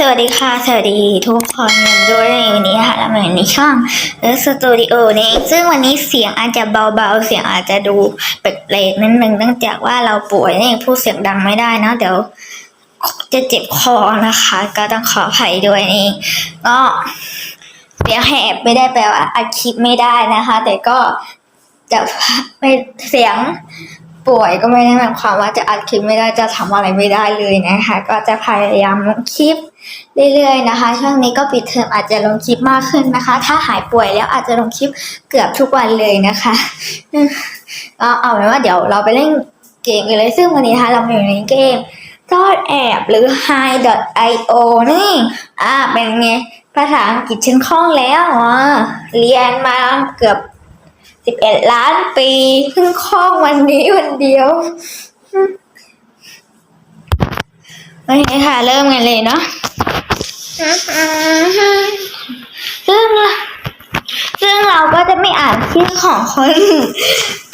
สวัสดีค่ะ สวัสดีทุกคนด้วยในวันนี้ค่ะเราอยู่ในช่องเออสตูดิโอนี้ซึ่งวันนี้เสียงอาจจะเบาๆ เสียงอาจจะดูแปลกๆนิดนึงเนื่องจากว่าเราป่วยนี่พูดเสียงดังไม่ได้นะเดี๋ยวจะเจ็บคอนะคะ ก็ต้องขออภัยด้วยนี่ก็เสียงแหบไม่ได้แปลว่าอัดคลิปไม่ได้นะคะ แต่ก็จะไม่เสียง ป่วยก็ไม่ได้หมายความว่าจะอัดคลิปไม่ได้จะทำอะไรไม่ได้เลยนะคะ ก็จะพยายามลงคลิปเรื่อยๆนะคะ ช่วงนี้ก็ปิดเทอมอาจจะลงคลิปมากขึ้นนะคะ ถ้าหายป่วยแล้วอาจจะลงคลิปเกือบทุกวันเลยนะคะก็เอาเป็นว่าเดี๋ยวเราไปเล่นเกมกันเลยซึ่งวันนี้นะคะเราอยู่ในเกมซ่อนแอบหรือ hi.io นี่ อ่าเป็นไงภาษาอังกฤษฉันคล่องแล้วอะเรียนมาเกือบ สิบเอ็ดล้านปีเพิ่งคล้องวันนี้วันเดียวโอเคค่ะ เริ่มกันเลยเนาะซึ่งซึ่งเราก็จะไม่อ่านชื่อของคน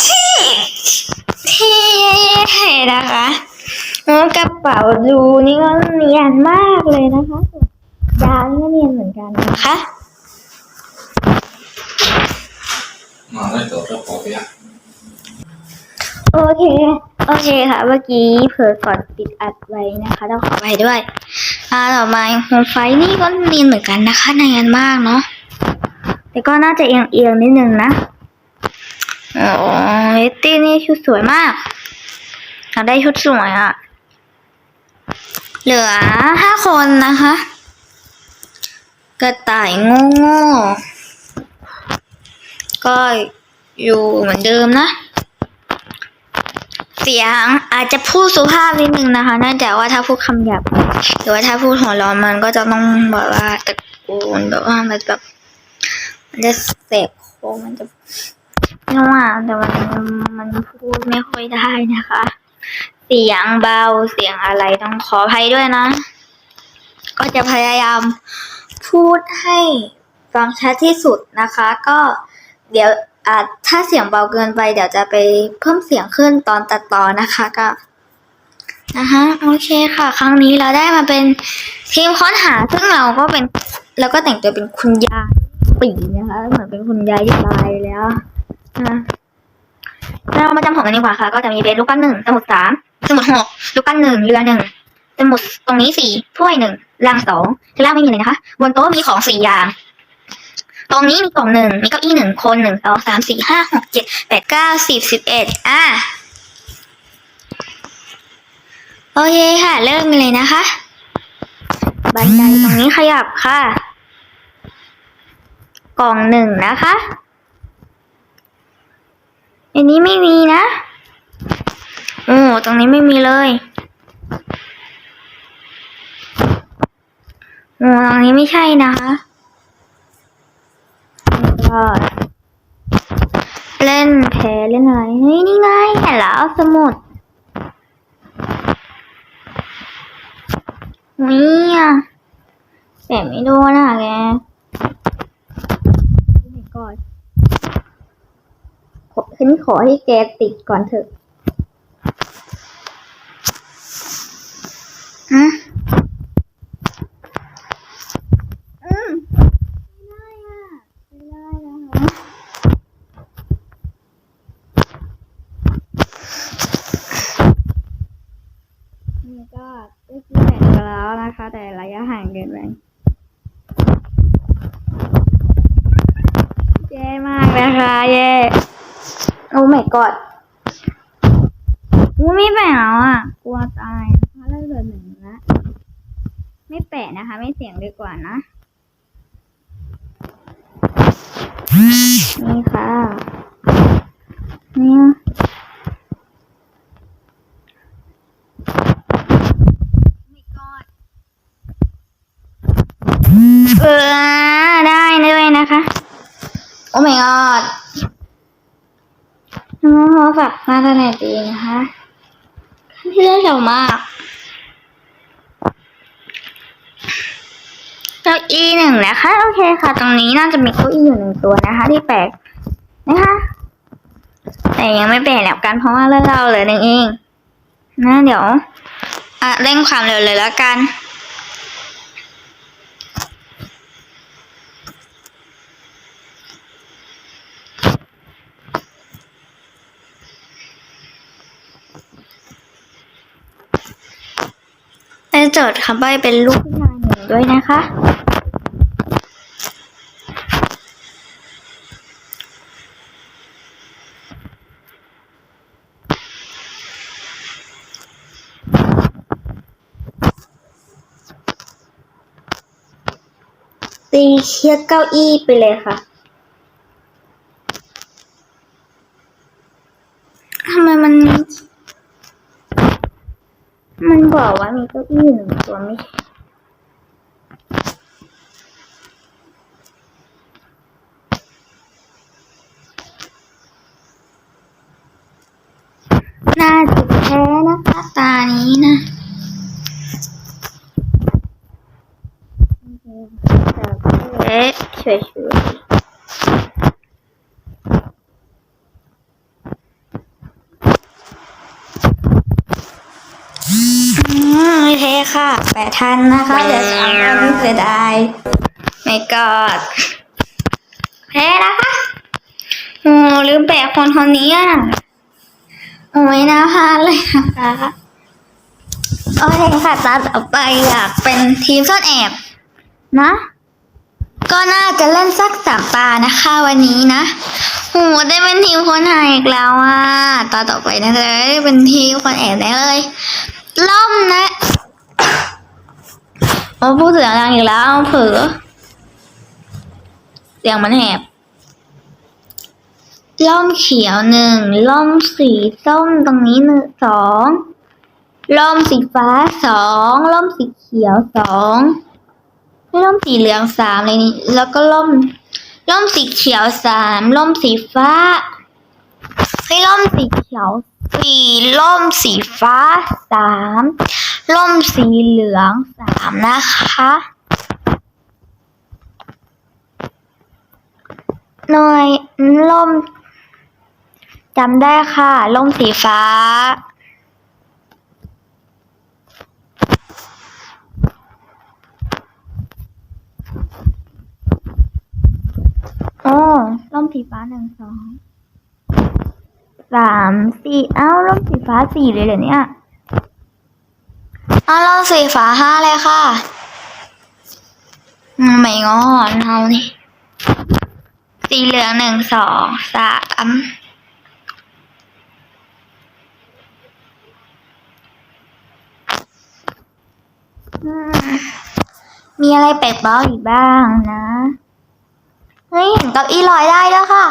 ที่ที่นะคะแล้วกระเป๋าดูนี่ก็เนียนมากเลยนะคะยาวนี่ก็เนียนเหมือนกันนะคะ มาได้ตัวก็พอไปอะโอเค โอเคค่ะ เมื่อกี้เผลอกดปิดอัดไว้นะคะ ต้องขอไปด้วย อ่า ต่อมาโฮมไฟนี่ก็เนียนเหมือนกันนะคะเนียนมากเนาะ แต่ก็น่าจะเอียงเอียงๆนิดนึงนะโอ้เลตตี้นี่ชุดสวยมากอยากได้ชุดสวยอะ่ะ เหลือห้าคนนะคะ กระต่ายโง่ ก็อยู่เหมือนเดิมนะ เสียงอาจจะพูดสุภาพนิดนึงนะคะเนื่องจากว่าถ้าพูดคำหยาบหรือว่าถ้าพูดหัวเร้อนมันก็จะต้องแบบว่าตะโกนแบบว่ามันแบบมันจะเสบคอมันจะไม่ว่าแต่มันมันพูดไม่ค่อยได้นะคะ เสียงเบาเสียงอะไรต้องขออภัยด้วยนะ ก็จะพยายามพูดให้ฟังชัดที่สุดนะคะ ก็ เดี๋ยวอาถ้าเสียงเบาเกินไป เดี๋ยวจะไปเพิ่มเสียงขึ้นตอนตัดต่อนะคะก็นะคะโอเคค่ะ ครั้งนี้เราได้มาเป็นทีมค้นหาซึ่งเราก็เป็นเราก็แต่งตัวเป็นคุณยายปีนะคะ เหมือนเป็นคุณยายที่ตายแล้วนะเรามาจำของกันดีกว่าค่ะ ก็จะมีเป็นลูกปั้นหนึ่งสมุดสามสมุดหกลูกปั้นหนึ่งเรือหนึ่งสมุดตรงนี้สี่ถ้วยหนึ่งลังสองข้างล่างไม่มีเลยนะคะ บนโต๊ะมีของสี่อย่าง ตรงนี้มีกล่องหนึ่งมีเก้าอี้หนึ่งคนหนึ่งสองสามสี่ห้าหกเจ็ดแปดเก้าสิบสิบเอ็ดอะโอเคค่ะ เริ่มเลยนะคะ บันไดตรงนี้ขยับค่ะ กล่องหนึ่งนะคะอันนี้ไม่มีนะโอ้ตรงนี้ไม่มีเลยโอ้ตรงนี้ไม่ใช่นะคะ เล่นแพ้เล่นอะไรเฮ้ยนี่ไงเห็นแล้วสมุดนี่อะแต่ไม่โดนอะแกโอ้ my god ขอฉันขอให้แกติดก่อนเถอะฮะอืมไม่ได้อะไม่ได้นะคะนี่ก็ได้ที่แข่งกันแล้วนะคะ แต่ระยะห่างเกินไปแย่มาก นะคะแย่โอ้ my god กูไม่แปะแล้วอะ กลัวตายนะคะเลิกเหลือหนึ่งละไม่แปะนะคะ ไม่เสียงดีกว่านะ นี่ค่ะ นี่เออได้ด้วยนะคะ โอ้ my god น้องเขาฝากมาตรเน็ตดีนะคะที่เลือกเร็วมากเก้าอี้หนึ่งนะคะ โอเคค่ะ ตรงนี้น่าจะมีเก้าอี้อยู่หนึ่งตัวนะคะ ที่แปลกนะคะ แต่ยังไม่แปลกแล้วกันเพราะว่าเลือกเราเลือหนึ่งเองนะเดี๋ยวอะเร่งความเร็วเลยแล้วกัน จะจดคำใบ้เป็นลูกผู้ชายหนึ่งด้วยนะคะ ตีเชือกเก้าอี้ไปเลยค่ะ ทำไมมัน มันบอกว่ามี เก้าอี้หนึ่งตัวไม่ใช่น่าจะแพ้นะคะตานี้นะเอ๊ะช่วยช่วยอืมโอเคค่ะ แปดทันนะคะเดี๋ยวสามอันเสียดายไม่กอดแพ้นะคะโอ้ลืมแปะคนคนนี้อะโอ้ยน่าพลาดเลยนะคะโอเคค่ะตาต่อไปอยากเป็นทีมซ่อนแอบนะก็น่าจะเล่นสักสามตานะคะวันนี้นะโหได้เป็นทีมคนหายอีกแล้วอะตาต่อไปนะจะได้เป็นทีมคนแอบได้เลยล่มนะ โอ้พูดเสียงดังอีกแล้วเผลอเสียงมันแหบล่มเขียวหนึ่งล่มสีส้มตรงนี้หนึ่งสองล่มสีฟ้าสองล่มสีเขียวสองไม่ล่มสีเหลืองสามเลยนี่แล้วก็ล่มล่มสีเขียวสามล่มสีฟ้า ให้ล่มสีเขียวสี่ล่มสีฟ้าสามล่มสีเหลืองสามนะคะ หน่อยล่มจำได้ค่ะล่มสีฟ้าโอ้ร่มสีฟ้าหนึ่งสอง สามสี่เอ้าร่มสีฟ้าสี่เลยเหรอเนี่ยเอาร่มสีฟ้าห้าเลยค่ะอืมไม่งอนเอานี่สีเหลืองหนึ่งสองสามอืมมีอะไรแปลกเบาอีกบ้างนะ เฮ้ยเห็นเก้าอี้ลอยได้แล้วค่ะ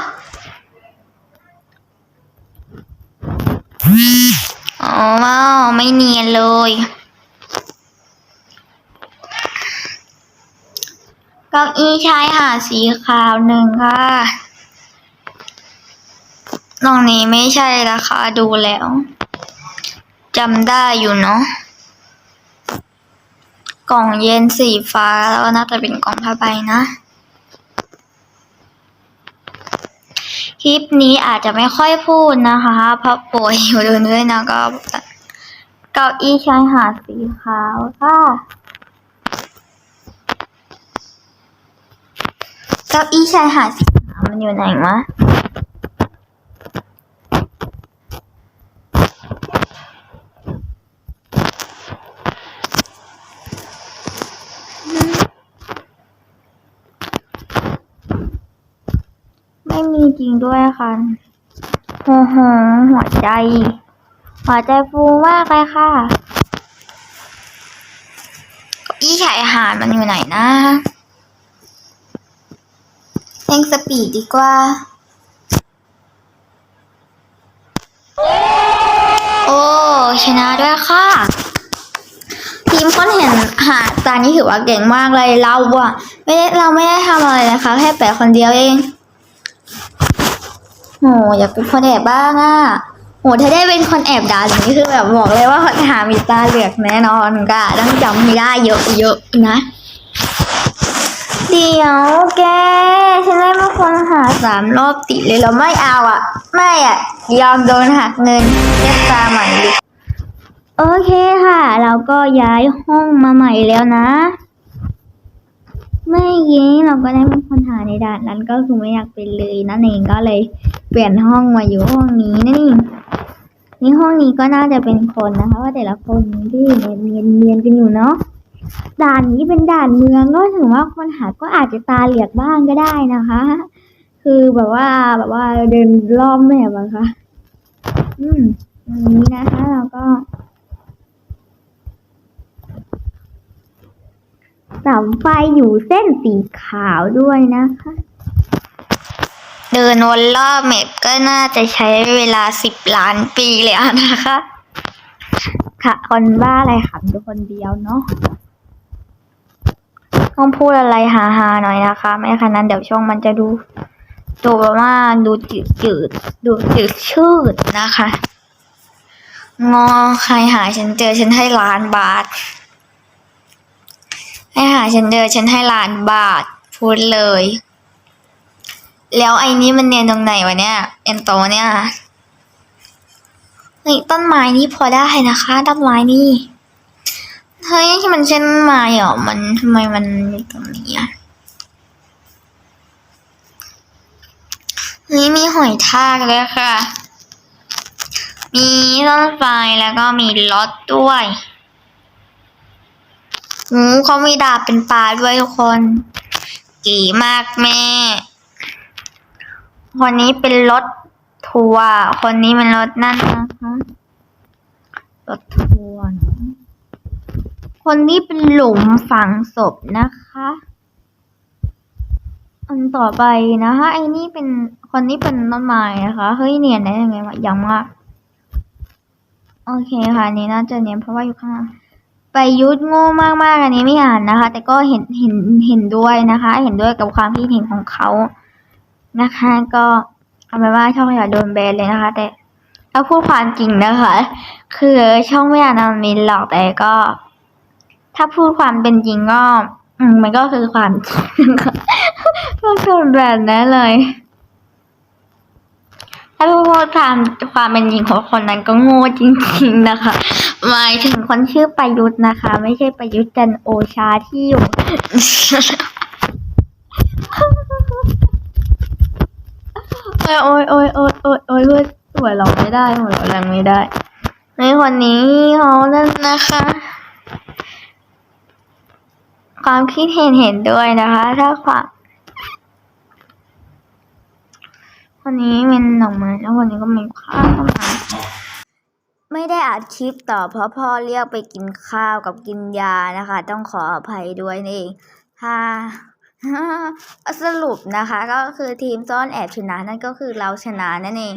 อ้าวไม่เนียนเลย เก้าอี้ชายหาดสีขาวหนึ่งค่ะตรงนี้ไม่ใช่ราคาดูแล้วจำได้อยู่เนาะกล่องเย็นสีฟ้าแล้วน่าจะเป็นกล่องผ้าใบนะ คลิปนี้อาจจะไม่ค่อยพูดนะคะ เพราะป่วยอยู่ด้วยนะก็เก้าอี้ชายหาดสีขาวค่ะเก้าอี้ชายหาดสีขาวมันอยู่ไหนวะ ไม่มีจริงด้วยค่ะโอ้โหหัวใจ หัวใจฟูมากเลยค่ะเก้าอี้ชายหาดมันอยู่ไหนนะเร่งสปีดดีกว่า โอ้ชนะด้วยค่ะ ทีมค้นเห็นหาดตานี้ถือว่าเก่งมากเลยเราอะไม่ได้เราไม่ได้ทำอะไรนะคะ แค่แปะคนเดียวเอง โหอยากเป็นคนแอบบ้างอะโหถ้าได้เป็นคนแอบด่าอย่างนี้คือแบบบอกเลยว่าหามีตาเหลือกแน่นอนกะต้องจำไม่ได้เยอะๆนะ เดี๋ยวแกฉันได้มาคนหาสามรอบติดเลยเราไม่เอาอะ ไม่อะ ยอมโดนหักเงินเรียกตาใหม่ดิโอเคค่ะ เราก็ย้ายห้องมาใหม่แล้วนะไม่ยิงเราก็ได้เป็นคนหาในด่านนั้นก็คือไม่อยากเป็นเลยนั่นเองก็เลย เปลี่ยนห้องมาอยู่ห้องนี้นั่นี่ห้องนี้ก็น่าจะเป็นคนนะคะ ว่าแต่ละคนที่เนียนเนียนกันอยู่เนาะ ด่านนี้เป็นด่านเมืองก็ถือว่าคนหาก็อาจจะตาเหลียกบ้างก็ได้นะคะ คือแบบว่าแบบว่าเดินรอบแมพอะค่ะอืมอันนี้นะคะเราก็เสาไฟอยู่เส้นสีขาวด้วยนะคะ เดินวนรอบเมปก็น่าจะใช้เวลาสิบล้านปีเลยนะคะ ค่ะคนบ้าอะไรขำดูคนเดียวเนาะต้องพูดอะไรฮาๆหน่อยนะคะ ไม่ขนาดนั้นเดี๋ยวช่องมันจะดูดูแบบว่าดูจืดจืดๆดูจืดชืดนะคะ งอใครหาฉันเจอฉันให้ล้านบาท ให้หาฉันเจอฉันให้ล้านบาท พูดเลย แล้วไอ้นี้มันเนียนตรงไหนวะเนี่ยเอ็นโตเนี่ยเฮ้ยต้นไม้นี่พอได้นะคะต้นไม้นี่เฮ้ยที่มันเช่นไม้เหรอมันทำไมมันตรงนี้อะเฮ้ยมีหอยทากเลยค่ะ มีต้นไฟแล้วก็มีรถด้วยหูเขามีดาบเป็นปลาด้วยทุกคน กี่มากแม่ คนนี้เป็นรถทัวร์คนนี้เป็นรถนั่นนะคะรถทัวร์เนอะคนนี้เป็นหลุมฝังศพนะคะ อันต่อไปนะคะไอ้นี่เป็นคนนี้เป็นต้นไม้นะคะเฮ้ยเนียนได้ยังไงวะยังมาโอเคค่ะนนี้น่าจะเนียนเพราะว่าอยู่ข้างล่างไปยุทธโง่มากๆอันนี้ไม่อ่านนะคะ แต่ก็เห็นเห็นเห็นด้วยนะคะ เห็นด้วยกับความคิดเห็นของเขา นะคะ ก็เอาไปนว่าช่องอย่าโดนแบนเลยนะคะ แต่ถ้าพูดความจริงนะคะ คือช่องไม่อยากนำมินหรอกแต่ก็ ถ้าพูดความเป็นจริงก็ อืมมันก็คือความจริงนะคะก็โดนแบนแน่เลย ถ้าพูดความความเป็นจริงของคนนั้นก็โง่จริง ๆนะคะหมายถึงคนชื่อประยุทธ์นะคะ ไม่ใช่ประยุทธ์จันโอชาที่อยู่ โอ้ยโอ้ยโอ้ยโอ้ยโอ้ยโอ้ยหัวเราไม่ได้หัวเราแรงไม่ได้ ในคนนี้เขานั่นนะคะ ความคิดเห็นเห็นด้วยนะคะ ถ้าความคนนี้เป็นดอกไม้แล้วคนนี้ก็มีข้าวต้นไม้ไม่ได้อัดคลิปต่อเพราะพ่อเรียกไปกินข้าวกับกินยานะคะ ต้องขออภัยด้วยนี่เองถ้า สรุปนะคะก็คือทีมซ่อนแอบชนะนั่นก็คือเราชนะนั่นเอง